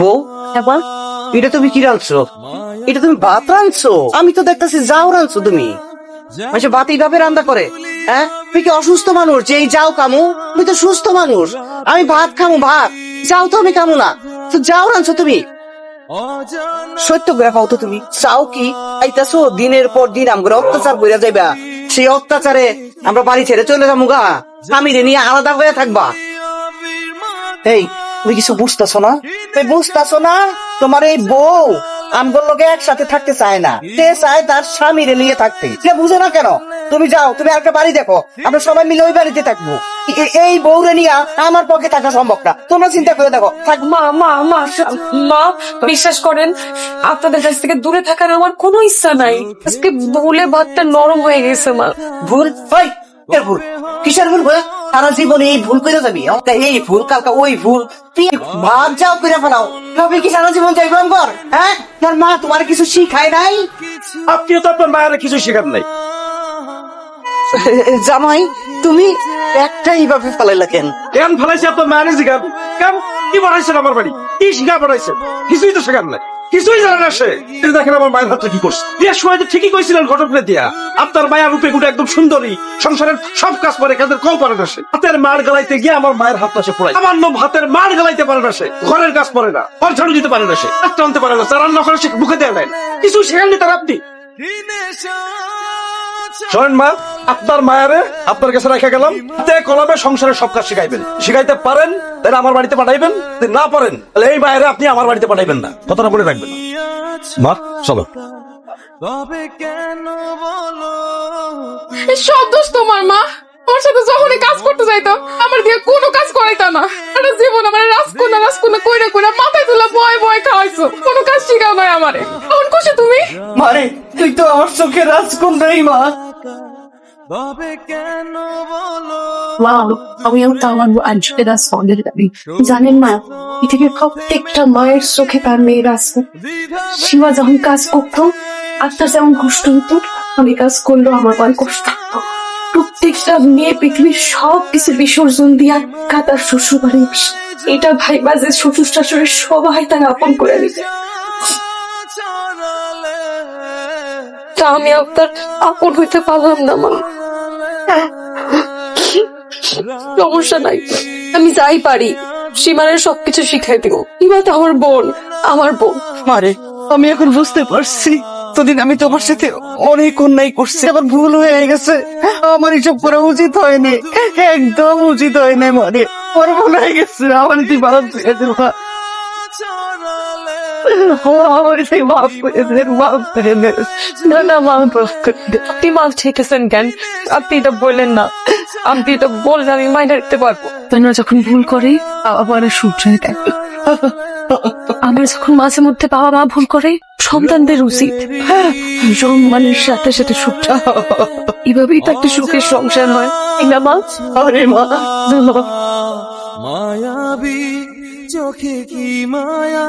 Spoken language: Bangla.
বউ এটা তুমি কি রাঁধছো? এটা তুমি ভাত রাঁধছো? আমি তো দেখতেছি যাও রাঁধছো তুমি। আচ্ছা ভাত এইভাবে রান্না করে হ্যাঁ? তুমি কি অসুস্থ মানুষ? যে এই যাও কামু তুমি তো সুস্থ মানুষ। আমি ভাত খামু ভাত। যাও তো আমি কামু না। তো যাও রাঁধছো তুমি। সত্য করে পাও তো তুমি। চাও কি? আইতাছো দিনের পর দিন আমরা অত্যাচার করে যাইবা। সেই অত্যাচারে আমরা বাড়ি ছেড়ে চলে যাব গা। স্বামীরে নিয়ে আলাদা হয়ে থাকবা। এই, তুমি কিছু বুঝতেছো না? তুমি বুঝতেছো না? তোমার এই বউ আমগোর লোকে একসাথে থাকতে চায় না। সে চায় তার স্বামীরে নিয়ে থাকতে। সে বুঝে না কেন? তুমি যাও, তুমি একটা বাড়ি দেখো। আমরা সবাই মিলে ওই বাড়িতে থাকব। এই বউরে নিয়ে আমার পক্ষে থাকা সম্ভব না। তোমরা চিন্তা করে দেখো। থাক মা মা মা মা বিশ্বাস করেন আপনাদের কাছ থেকে দূরে থাকার আমার কোনো ইচ্ছা নাই। আজকে ভুলে ভাতটা নরম হয়ে গেছে মা। ভুল? ভাই এর ভুল। কিসের ভুল ভাই সারা জীবনে এই ভুল করে যাবি? এই ভুল কালকা ওই ভুল। তুই ভাত যাও করে ফেলাও। তবে কি সারা জীবন যাইব কর হ্যাঁ? তোর মা তোমার কিছু শিখায় নাই? আপনিও তো আপনার মায়ের কিছু শেখার নাই। জামাই তুমি একটাই ভাবে ফেলাইলা কেন? কেন ফেলাইছে আপনার মায়ের জিগান? কেন? কি বানাইছেন আমার বাড়ি? কি শিখা বানাইছেন? কিছুই তো শেখার নাই। কিছুই জানে না সে। দেখেন আমার মায়ের হাতটা কি করছে। বিয়ের সময় তো ঠিকই কইছিলেন ঘটক দিয়া। আপনার মায়ের রূপে গুটে একদম সুন্দরী। সংসারের সব কাজ করে কাদের কম পারে না সে। হাতের মার গালাইতে গিয়ে আমার মায়ের হাতটা সে পড়াই আমার লোক হাতের মার গালাইতে পারে না সে। ঘরের কাজ করে না। ঘর ঝাড়ু দিতে পারে না সে। হাত টানতে পারে না। তার রান্না করে সে মুখে দেয় নাই। কিছু শেখাননি তার আপনি। শোনেন মা আপনার মায়ারে আপনার কাছে রেখে গেলাম। তে কলমে সংসারের সব কাজ শিখাইবেন। শিখাইতে পারেন তাহলে আমার বাড়িতে পাঠাইবেন। না পারেন তাহলে এই মায়েরে আপনি আমার বাড়িতে পাঠাইবেন না। কথাটা বলে রাখবেন। মা চলো। সব দোষ তোমার মা। সাথে যখনই কাজ করতে যাইতাম আমার দিয়ে কোনো কাজ করাইতা না। সারা জীবন আমার রাজকন্যা রাজকন্যা কইরা কইরা মাথায় তুলা বয় বয় খাওয়াইছো। কোনো কাজ শিখাও নাই আমারে। এখন খুশি তুমি? মারে তুই তো আমার চোখে রাজকন্যাই মা। আমিও তো আমার ফলের দাবি জানেন মা পৃথিবীর প্রত্যেকটা মায়ের চোখে তার মেয়ের আছে। শিবা যখন কাজ করতো আত্মার যেমন কষ্ট হতো আমি কাজ করলেও আমার কষ্ট হতো। প্রত্যেকটা মেয়ে পৃথিবীর সব কিছু বিসর্জন দিয়া কাতার শ্বশুর বাড়ি এটা ভাইবা যে শ্বশুর শাশুড়ি সবাই তার আপন করে নিবে তা আমি আপনার আপন হইতে পারলাম না, মা। সমস্যা নাই। আমি যাই পারি সীমানের সবকিছু শিখাই দিব। ইমা তো আমার বোন আমার বোন। মারে, আমি এখন বুঝতে পারছি। তোদিন আমি তোমার সাথে অনেক অন্যায় করছি আমার ভুল হয়ে গেছে। আমার এসব করা উচিত হয়নি। একদম উচিত হয়নি মানে আমার ভুল হয়ে গেছে, আমার তুই মাফ করে আমার তুই মাফ করে দে মাফ করে দে না না মাফ করে দে। আপনি মাফ চেয়েছেন কেন আপনি এটা বললেন না। আপনি এটা বললে আমি মাইনে রাখতে পারব। তোমরা যখন ভুল করে বাবা মারা দেয় আমার যখন মাঝে মধ্যে বাবা মা ভুল করে সন্তানদের উচিত। সম্মানের সাথে সাথে সুখটা। এভাবেই তো একটা সুখের সংসার হয়। না মা? আরে মা। মায়াবী চোখে কি মায়া?